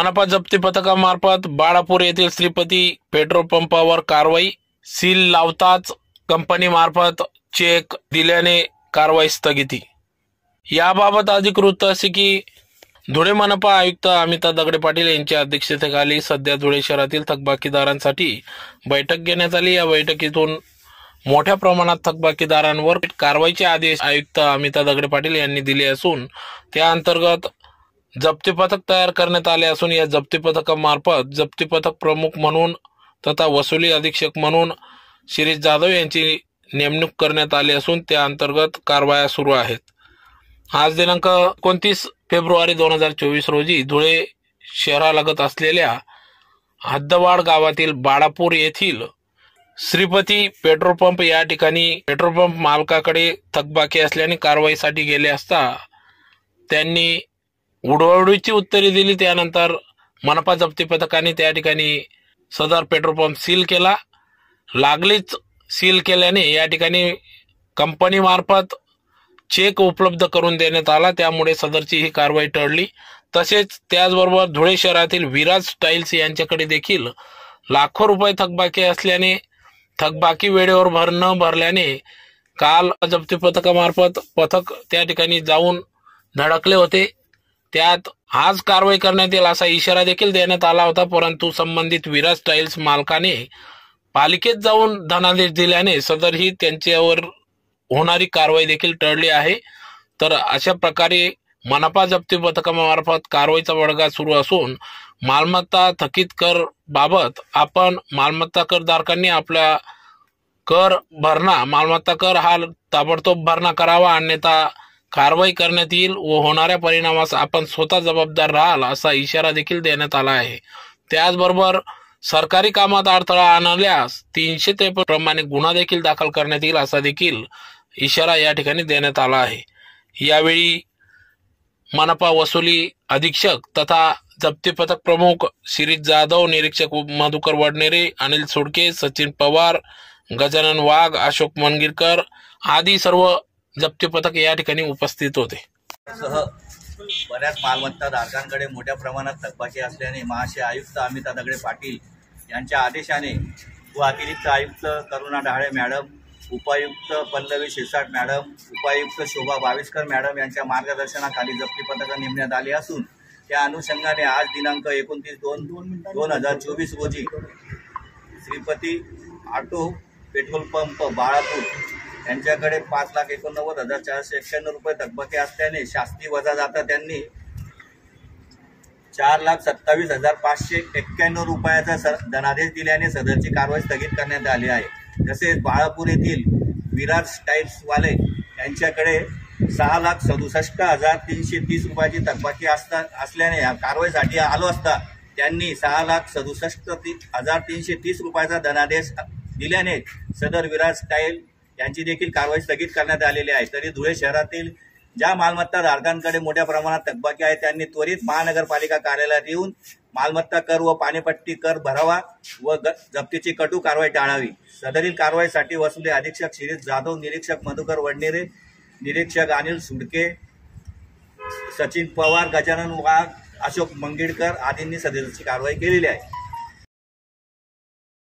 मनपा जप्ती पथकामार्फत बाळापूर येथील श्रीपती पेट्रोल पंपावर कारवाई सील लावताच कंपनीमार्फत चेक दिल्याने कारवाई स्थगिती. याबाबत अधिक वृत्त असे की धुळे मनपा आयुक्त अमिता दगडे पाटील यांच्या अध्यक्षतेखाली सध्या धुळे शहरातील थकबाकीदारांसाठी बैठक घेण्यात आली. या बैठकीतून मोठ्या प्रमाणात थकबाकीदारांवर कारवाईचे आदेश आयुक्त अमिता दगडे पाटील यांनी दिले असून त्या अंतर्गत जप्ती पथक तयार करण्यात आले असून या जप्ती पथकामार्फत जप्ती पथक प्रमुख म्हणून तथा वसुली अधीक्षक म्हणून शिरीष जाधव यांची नेमणूक करण्यात आली असून त्या अंतर्गत कारवाया सुरू आहेत. आज दिनांक एकोणतीस फेब्रुवारी दोन हजार चोवीस रोजी धुळे शहरालगत असलेल्या हद्दवाड गावातील बाळापूर येथील श्रीपती पेट्रोल पंप या ठिकाणी पेट्रोल पंप मालकाकडे थकबाकी असल्याने कारवाईसाठी गेले असता त्यांनी उडवडीची उत्तरे दिली त्यानंतर मनपा जप्ती पथकाने त्या ठिकाणी सदर पेट्रोल पंप सील केला. लागलीच सील केल्याने या ठिकाणी कंपनीमार्फत चेक उपलब्ध करून देण्यात आला. त्यामुळे सदरची ही कारवाई टळली. तसेच त्याचबरोबर धुळे शहरातील विराज स्टाईल्स यांच्याकडे देखील लाखो रुपये थकबाकी असल्याने थकबाकी वेळेवर भर न भरल्याने काल जप्ती पथकामार्फत पथक त्या ठिकाणी जाऊन धडकले होते. त्यात आज कारवाई करण्यात येईल असा इशारा देखील देण्यात आला होता परंतु संबंधित विराज स्टाईल्स मालकाने पालिकेत जाऊन धनादेश दिल्याने सदर ही त्यांच्यावर होणारी कारवाई देखील टळली आहे. तर अशा प्रकारे मनपा जप्ती पथकामार्फत कारवाईचा बडगा सुरू असून मालमत्ता थकीत कर बाबत आपण मालमत्ता करधारकांनी आपल्या कर भरणा मालमत्ता कर हा ताबडतोब भरणा करावा अन्यथा कारवाई करण्यात येईल व होणाऱ्या परिणामास आपण स्वतः जबाबदार राहाल असा इशारा देखील देण्यात आला आहे. त्याचबरोबर सरकारी कामात अडथळा आणल्यास तीनशे ते प्रमाणे गुन्हा देखील दाखल करण्यात येईल असा देखील इशारा या ठिकाणी देण्यात आला आहे. यावेळी मनपा वसुली अधीक्षक तथा जप्ती पथक प्रमुख शिरीष जाधव निरीक्षक मधुकर वडनेरे अनिल सुडके सचिन पवार गजानन वाघ अशोक मनगिरकर आदी सर्व जप्ती पथक या ठिकाणी उपस्थित होते. सह बऱ्याच मालमत्ता धारकांकडे मोठ्या प्रमाणात थकबाकी असल्याने महाशय आयुक्त अमिता दगडे पाटील यांच्या आदेशाने व अतिरिक्त आयुक्त करुणा ढाळे मॅडम उपायुक्त पल्लवी शिरसाट मॅडम उपायुक्त शोभा बाविस्कर मॅडम यांच्या मार्गदर्शनाखाली जप्ती पथकं नेमण्यात आली असून त्या अनुषंगाने आज दिनांक एकोणतीस दोन दोन हजार चोवीस रोजी Shripati auto petrol pump Balapur यांच्याकडे पाच लाख एकोणनव्वद हजार चारशे एक्क्याण्णव रुपये थकबाकी असल्याने शास्ती वजा जाता त्यांनी चार लाख सत्तावीस हजार पाचशे एक्क्याण्णव रुपयाचा सर धनादेश दिल्याने सदरची कारवाई स्थगित करण्यात आली आहे. तसेच बाळापूर येथील विराज स्टाईल्सवाले यांच्याकडे सहा लाख सदुसष्ट हजार तीनशे तीस रुपयाची थकबाकी असता असल्याने या कारवाईसाठी आलो असता त्यांनी सहा लाख सदुसष्ट ती हजार तीनशे तीस रुपयाचा धनादेश दिल्याने सदर विराज स्टाईल त्यांची देखील कारवाई स्थगित करण्यात आलेली आहे. तरी धुळे शहरातील ज्या मालमत्ता धारकांकडे मोठ्या प्रमाणात थकबाकी आहे त्यांनी त्वरित महानगरपालिका कार्यालयात येऊन मालमत्ता कर व पाणीपट्टी कर भरावा व जप्तीची कटू कारवाई टाळावी. सदरील कारवाईसाठी वसुली अधीक्षक शिरीष जाधव निरीक्षक मधुकर वडनेरे निरीक्षक अनिल सुडके सचिन पवार गजानन वाघ अशोक मंगिडकर आदींनी सदरीची कारवाई केलेली आहे.